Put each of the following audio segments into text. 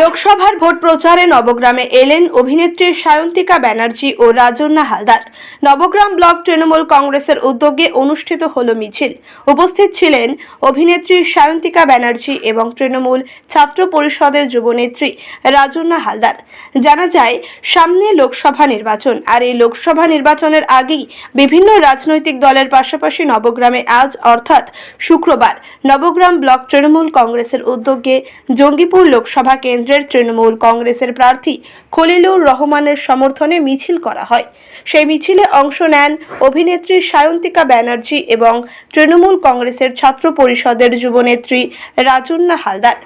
লোকসভার ভোট প্রচারে নবগ্রামে এলেন অভিনেত্রী সায়ন্তিকা ব্যানার্জি ও রাজন্না হালদার। নবগ্রাম ব্লক তৃণমূল কংগ্রেসের উদ্যোগে অনুষ্ঠিত হল মিছিল। উপস্থিত ছিলেন অভিনেত্রী সায়ন্তিকা ব্যানার্জি এবং তৃণমূল ছাত্র পরিষদের যুবনেত্রী রাজন্না হালদার। জানা যায়, সামনে লোকসভা নির্বাচন, আর এই লোকসভা নির্বাচনের আগেই বিভিন্ন রাজনৈতিক দলের পাশাপাশি নবগ্রামে আজ, অর্থাৎ শুক্রবার, নবগ্রাম ব্লক তৃণমূল কংগ্রেসের উদ্যোগে জঙ্গিপুর লোকসভা কেন্দ্রের তৃণমূল কংগ্রেসের প্রার্থী খলিলুর রহমানের সমর্থনে মিছিল করা হয়। সেই মিছিলে অংশ নেন অভিনেত্রী সায়ন্তিকা ব্যানার্জি এবং তৃণমূল কংগ্রেসের ছাত্র পরিষদের যুবনেত্রী রাজুন্না হালদার।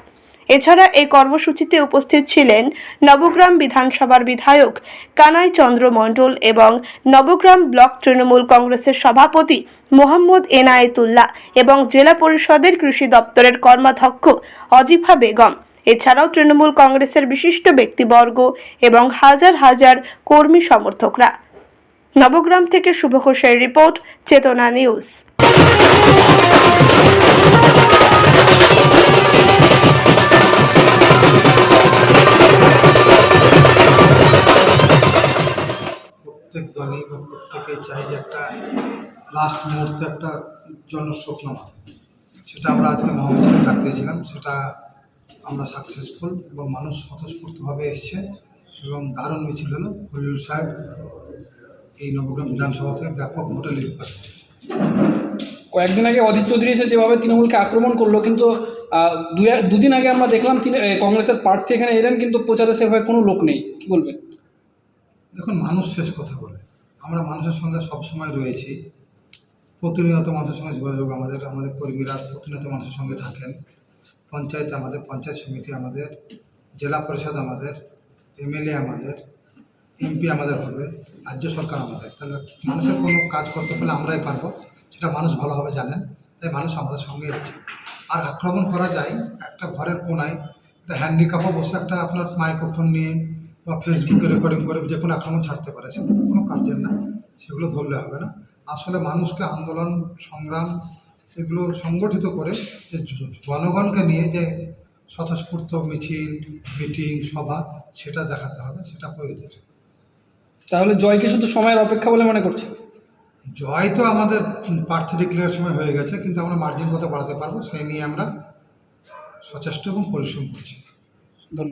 এছাড়া এই কর্মসূচিতে উপস্থিত ছিলেন নবগ্রাম বিধানসভার বিধায়ক কানাই চন্দ্র মণ্ডল এবং নবগ্রাম ব্লক তৃণমূল কংগ্রেসের সভাপতি মোহাম্মদ এনায়েতুল্লাহ এবং জেলা পরিষদের কৃষি দপ্তরের কর্মাধ্যক্ষ অজিফা বেগম। এছাড়াও তৃণমূল কংগ্রেসের বিশিষ্ট ব্যক্তিবর্গ এবং হাজার হাজার কর্মী সমর্থকরা। নবগ্রাম থেকে শুভ ঘোষের রিপোর্ট, চেতনা নিউজ। প্রত্যেক দলই বা প্রত্যেকেই চাই যে একটা লাস্ট মুহূর্তে একটা জনস্বপ্ন সেটা আমরা আজকে মহামিছিল ডাক দিয়েছিলাম, সেটা আমরা সাকসেসফুল এবং মানুষ স্বতঃস্ফূর্তভাবে এসছে এবং দারুণ মিছিল হলো। হলিউল সাহেব এই নবগ্রাম বিধানসভা থেকে ব্যাপক ভোটে লিড পাচ্ছে কয়েকদিন আগে অধীর চৌধুরী এসে যেভাবে তৃণমূলকে আক্রমণ করল কিন্তু দুদিন আগে আমরা দেখলাম তিনি কংগ্রেসের প্রার্থী এখানে এলেন কিন্তু প্রচারে সেভাবে কোনো লোক নেই। কি বলবেন? দেখুন মানুষ শেষ কথা বলে। আমরা মানুষের সঙ্গে সবসময় রয়েছি। প্রতিনিয়ত মানুষের সঙ্গে যোগাযোগ আমাদের আমাদের কর্মীরা প্রতিনিয়ত মানুষের সঙ্গে থাকেন। পঞ্চায়েত আমাদের, পঞ্চায়েত সমিতি আমাদের, জেলা পরিষদ আমাদের, এমএলএ আমাদের, এমপি আমাদের হবে, রাজ্য সরকার আমাদের। তাহলে মানুষের কোনো কাজ করতে পারলে আমরাই পারব, সেটা মানুষ ভালোভাবে জানেন, তাই মানুষ আমাদের সঙ্গে আছে। আর আক্রমণ করা যায় একটা ঘরের কোনায়, একটা হ্যান্ডিক্যাপও বসে একটা আপনার মাইক্রোফোন নিয়ে বা ফেসবুকে রেকর্ডিং করে যে কোনো আক্রমণ ছাড়তে পারে, সেগুলো কোনো কাজের না, সেগুলো ধরলে হবে না। আসলে মানুষকে আন্দোলন, সংগ্রাম এগুলো সংগঠিত করে যে জনগণকে নিয়ে যে স্বতঃস্ফূর্ত মিছিল মিটিং সভা সেটা দেখাতে হবে সেটা প্রয়োজন তাহলে জয়কে শুধু সময়ের অপেক্ষা বলে মনে করছে জয় তো আমাদের প্রার্থী ডিক্লেয়ার সময় হয়ে গেছে কিন্তু আমরা মার্জিন কথা বাড়াতে পারব সেই নিয়ে আমরা সচেষ্ট এবং পরিশ্রম করছি।